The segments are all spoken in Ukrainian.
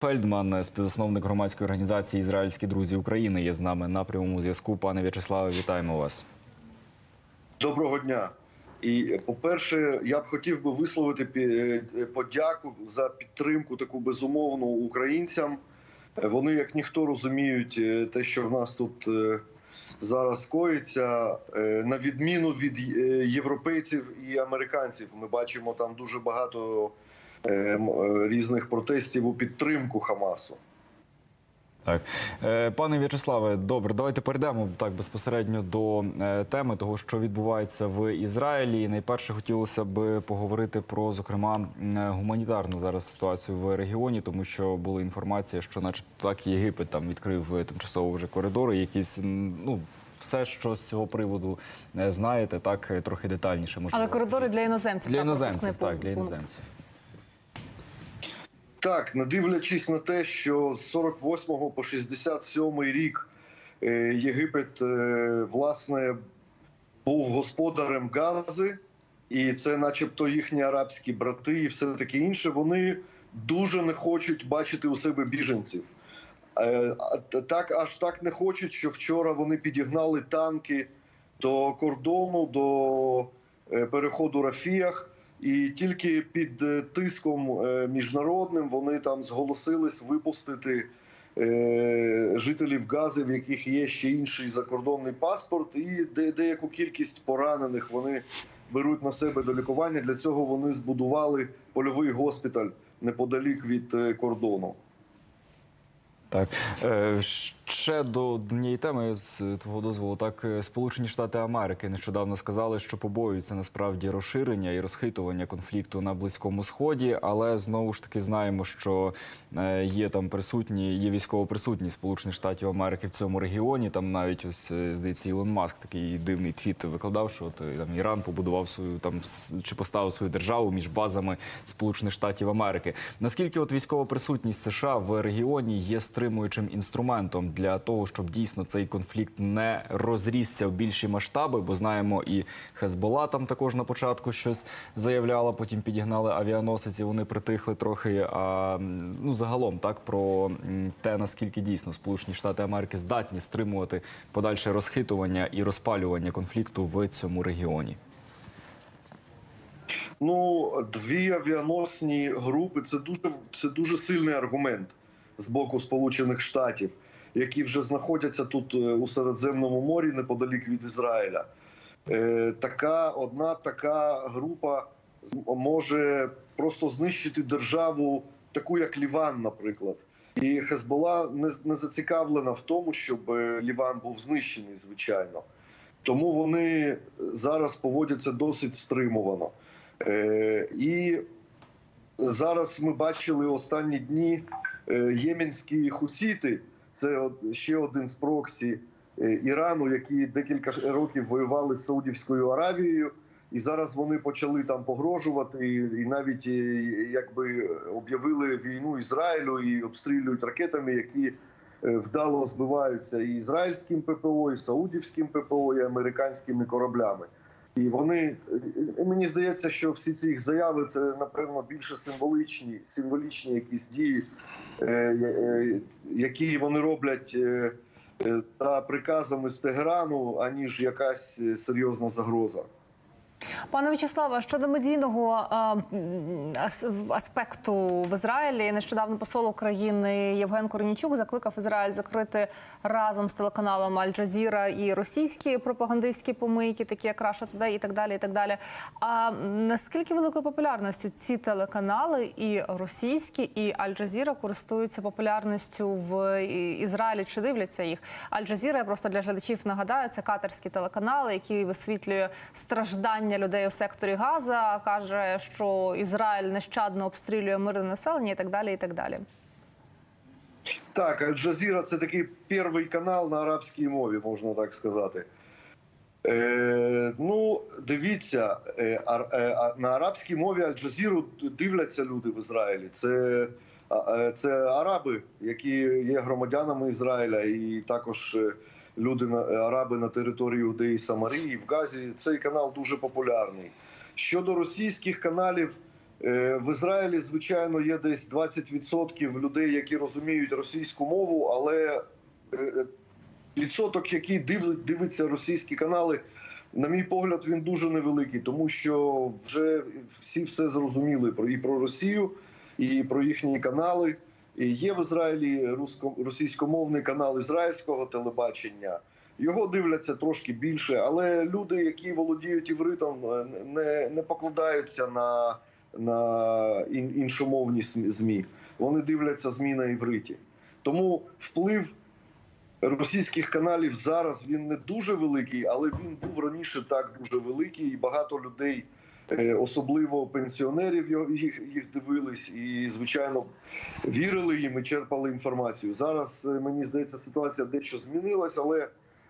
Фельдман, співзасновник громадської організації Ізраїльські друзі України, є з нами на прямому зв'язку. Пане В'ячеславе, вітаємо вас. Доброго дня. І по-перше, я б хотів би висловити е, подяку за підтримку таку безумовну українцям. Е, Вони, як ніхто, розуміють е, те, що в нас тут е, зараз коїться, Е, на відміну від е, європейців і американців. Ми бачимо там дуже багато е, е, різних протестів у підтримку Хамасу. Так, Е, пане В'ячеславе, добре, давайте перейдемо так безпосередньо до е, теми того, що відбувається в Ізраїлі. І найперше хотілося б поговорити про зокрема е, гуманітарну зараз ситуацію в регіоні, тому що була інформація, що, начебто, так Єгипет там відкрив е, тимчасово вже коридори, якісь ну. Все, що з цього приводу е, знаєте, так е, трохи детальніше можливо. Але коридори для іноземців. для так, іноземців, так для іноземців. Так, не дивлячись на те, що з 48 по 67 рік е, Єгипет е, власне був господарем Гази, і це, начебто, їхні арабські брати, і все таке інше. Вони дуже не хочуть бачити у себе біженців. Е, Так аж так не хочуть, що вчора вони підігнали танки до кордону, до переходу Рафіях. І тільки під е, тиском е, міжнародним вони там зголосились випустити е, жителів Гази, в яких є ще інший закордонний паспорт, і де, деяку кількість поранених вони беруть на себе до лікування. Для цього вони збудували польовий госпіталь неподалік від кордону. Так ще до однієї теми з твого дозволу. Так, е, Сполучені Штати Америки нещодавно сказали, що побоюються насправді розширення і розхитування конфлікту на близькому сході, але знову ж таки знаємо, що е, є там присутні, є військово присутні Сполучених Штатів Америки в цьому регіоні. Там навіть ось е, здається, Ілон Маск такий дивний твіт викладав, що от, там Іран побудував свою там чи поставив свою державу між базами Сполучених Штатів Америки. Наскільки от військова присутність США в регіоні є стримуючим інструментом для того, щоб дійсно цей конфлікт не розрісся в більші масштаби? Бо знаємо, і Хезбола там також на початку щось заявляла, потім підігнали авіаносець, і вони притихли трохи. А ну загалом так про те, наскільки дійсно Сполучені Штати Америки здатні стримувати подальше розхитування і розпалювання конфлікту в цьому регіоні. Ну, дві авіаносні групи це дуже це дуже сильний аргумент з боку Сполучених Штатів, які вже знаходяться тут е, у Середземному морі неподалік від Ізраїля. Е, така одна така група може просто знищити державу, таку як Ліван, наприклад. І Хезбола не, не зацікавлена в тому, щоб е, Ліван був знищений, звичайно. Тому вони зараз поводяться досить стримувано. Е, і зараз ми бачили останні дні єменські хусіти. Це ще один з проксі е, Ірану, які декілька років воювали з Саудівською Аравією. І зараз вони почали там погрожувати, і, навіть е, якби об'явили війну Ізраїлю і обстрілюють ракетами, які е, вдало збиваються і ізраїльським ППО, і саудівським ППО, і американськими кораблями. І вони мені здається, що всі ці їх заяви це напевно більше символічні, символічні якісь дії, які вони роблять е, е, за приказами з Тегерану, аніж якась е, серйозна загроза. Пане В'ячеславе, щодо медійного е, аспекту в Ізраїлі, нещодавно посол України Євген Корнічук закликав Ізраїль закрити разом з телеканалом Аль-Джазіра і російські пропагандистські помийки, такі як Раша Today і так далі. І так далі. А наскільки великою популярністю ці телеканали і російські, і Аль-Джазіра користуються популярністю в Ізраїлі? Чи дивляться їх? Аль-Джазіра, я просто для глядачів нагадаю, це катерський телеканал, який висвітлює страждання людей у секторі Газа, каже, що Ізраїль нещадно обстрілює мирне населення і так далі. І так далі. Так, Аль-Джазіра це такий перший канал на арабській мові, можна так сказати. Е, ну, дивіться, е, е, на арабській мові Аль-Джазіру дивляться люди в Ізраїлі. Це, е, це араби, які є громадянами Ізраїля, і також е, люди на араби на території Юдеї Самарії в Газі. Цей канал дуже популярний. Щодо російських каналів, Е, В Ізраїлі, звичайно, є десь 20% людей, які розуміють російську мову, але е, відсоток, який див- дивиться російські канали, на мій погляд, він дуже невеликий, тому що вже всі все зрозуміли про і про Росію, і про їхні канали. Є в Ізраїлі російськомовний канал ізраїльського телебачення. Його дивляться трошки більше, але люди, які володіють івритом, е, не, не покладаються на, на іншомовні змі. Вони дивляться змі на івриті. Тому вплив російських каналів зараз він не дуже великий, але він був раніше так дуже великий, і багато людей, особливо пенсіонерів, їх, їх дивились і, звичайно, вірили їм і черпали інформацію. Зараз е, мені здається, ситуація дещо змінилась, але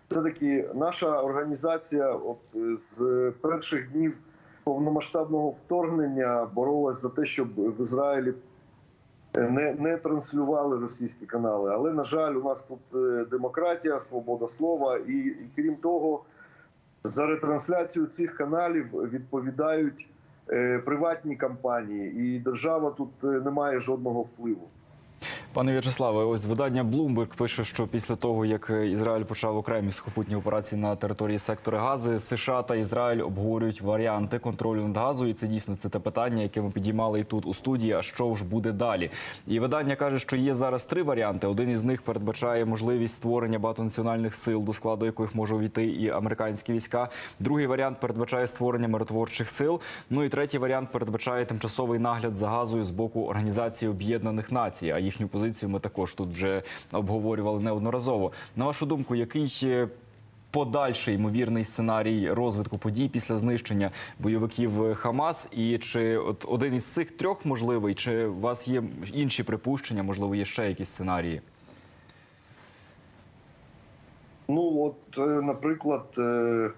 все-таки наша організація, от е, з перших днів повномасштабного вторгнення, боролась за те, щоб в Ізраїлі не, не транслювали російські канали. Але на жаль, у нас тут е, демократія, свобода слова, і, і крім того, за ретрансляцію цих каналів відповідають е, приватні компанії, і держава тут е, не має жодного впливу. Пане В'ячеславе, ось видання Bloomberg пише, що після того, як Ізраїль почав окремі сухопутні операції на території сектора Гази, США та Ізраїль обговорюють варіанти контролю над газою. І це дійсно це те питання, яке ми підіймали і тут у студії. А що ж буде далі? І видання каже, що є зараз три варіанти. Один із них передбачає можливість створення багатонаціональних сил, до складу яких може увійти і американські війська. Другий варіант передбачає створення миротворчих сил. Ну і третій варіант передбачає тимчасовий нагляд за газою з боку Організації Об'єднаних Націй. А їхню позицію ми також тут вже обговорювали неодноразово. На вашу думку, який е, подальший ймовірний сценарій розвитку подій після знищення бойовиків Хамас? І чи от один із цих трьох можливий, чи у вас є інші припущення? Можливо, є ще якісь сценарії? Ну, от, е, наприклад, е,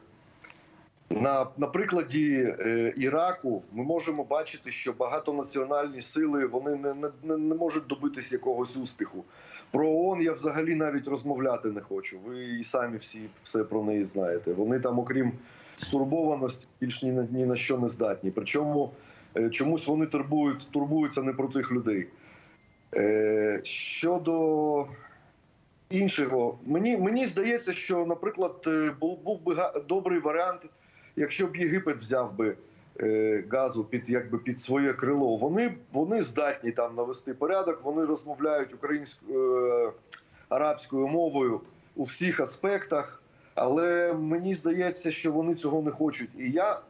на, на прикладі е, Іраку ми можемо бачити, що багатонаціональні сили вони не, не, не, можуть добитись якогось успіху. Про ООН я взагалі навіть розмовляти не хочу. Ви і самі всі все про неї знаєте. Вони там, окрім стурбованості, більш ні на ні на що не здатні. Причому е, чомусь вони турбують, турбуються не про тих людей. Е, щодо іншого. Мені, мені здається, що, наприклад, е, був, був би добрий варіант, якщо б Єгипет взяв би е, газу під, якби, під своє крило. Вони, вони здатні там навести порядок, вони розмовляють українською е, арабською мовою у всіх аспектах. Але мені здається, що вони цього не хочуть. І я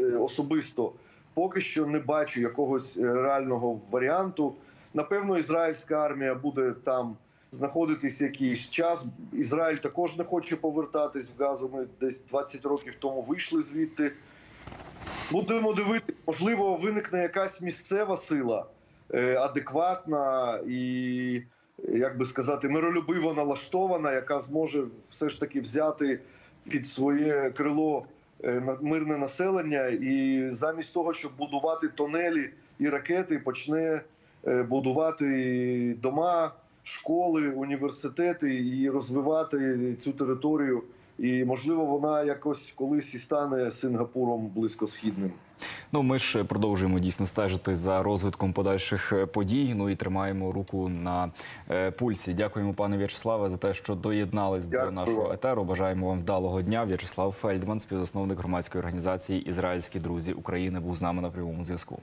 е, особисто поки що не бачу якогось реального варіанту. Напевно, ізраїльська армія буде там знаходитись якийсь час. Ізраїль також не хоче повертатись в газу. Ми десь 20 років тому вийшли звідти. Будемо дивитися, можливо, виникне якась місцева сила, е, адекватна і, як би сказати, миролюбиво налаштована, яка зможе все ж таки взяти під своє крило е, мирне населення, і замість того, щоб будувати тонелі і ракети, почне е, будувати дома, школи, університети і розвивати цю територію. І можливо, вона якось колись і стане Сингапуром близькосхідним. Ну, ми ж продовжуємо дійсно стежити за розвитком подальших е, подій. Ну і тримаємо руку на е, пульсі. Дякуємо, пане В'ячеславе, за те, що доєднались до нашого етеру. Бажаємо вам вдалого дня. В'ячеслав Фельдман, співзасновник громадської організації Ізраїльські друзі України, був з нами на прямому зв'язку.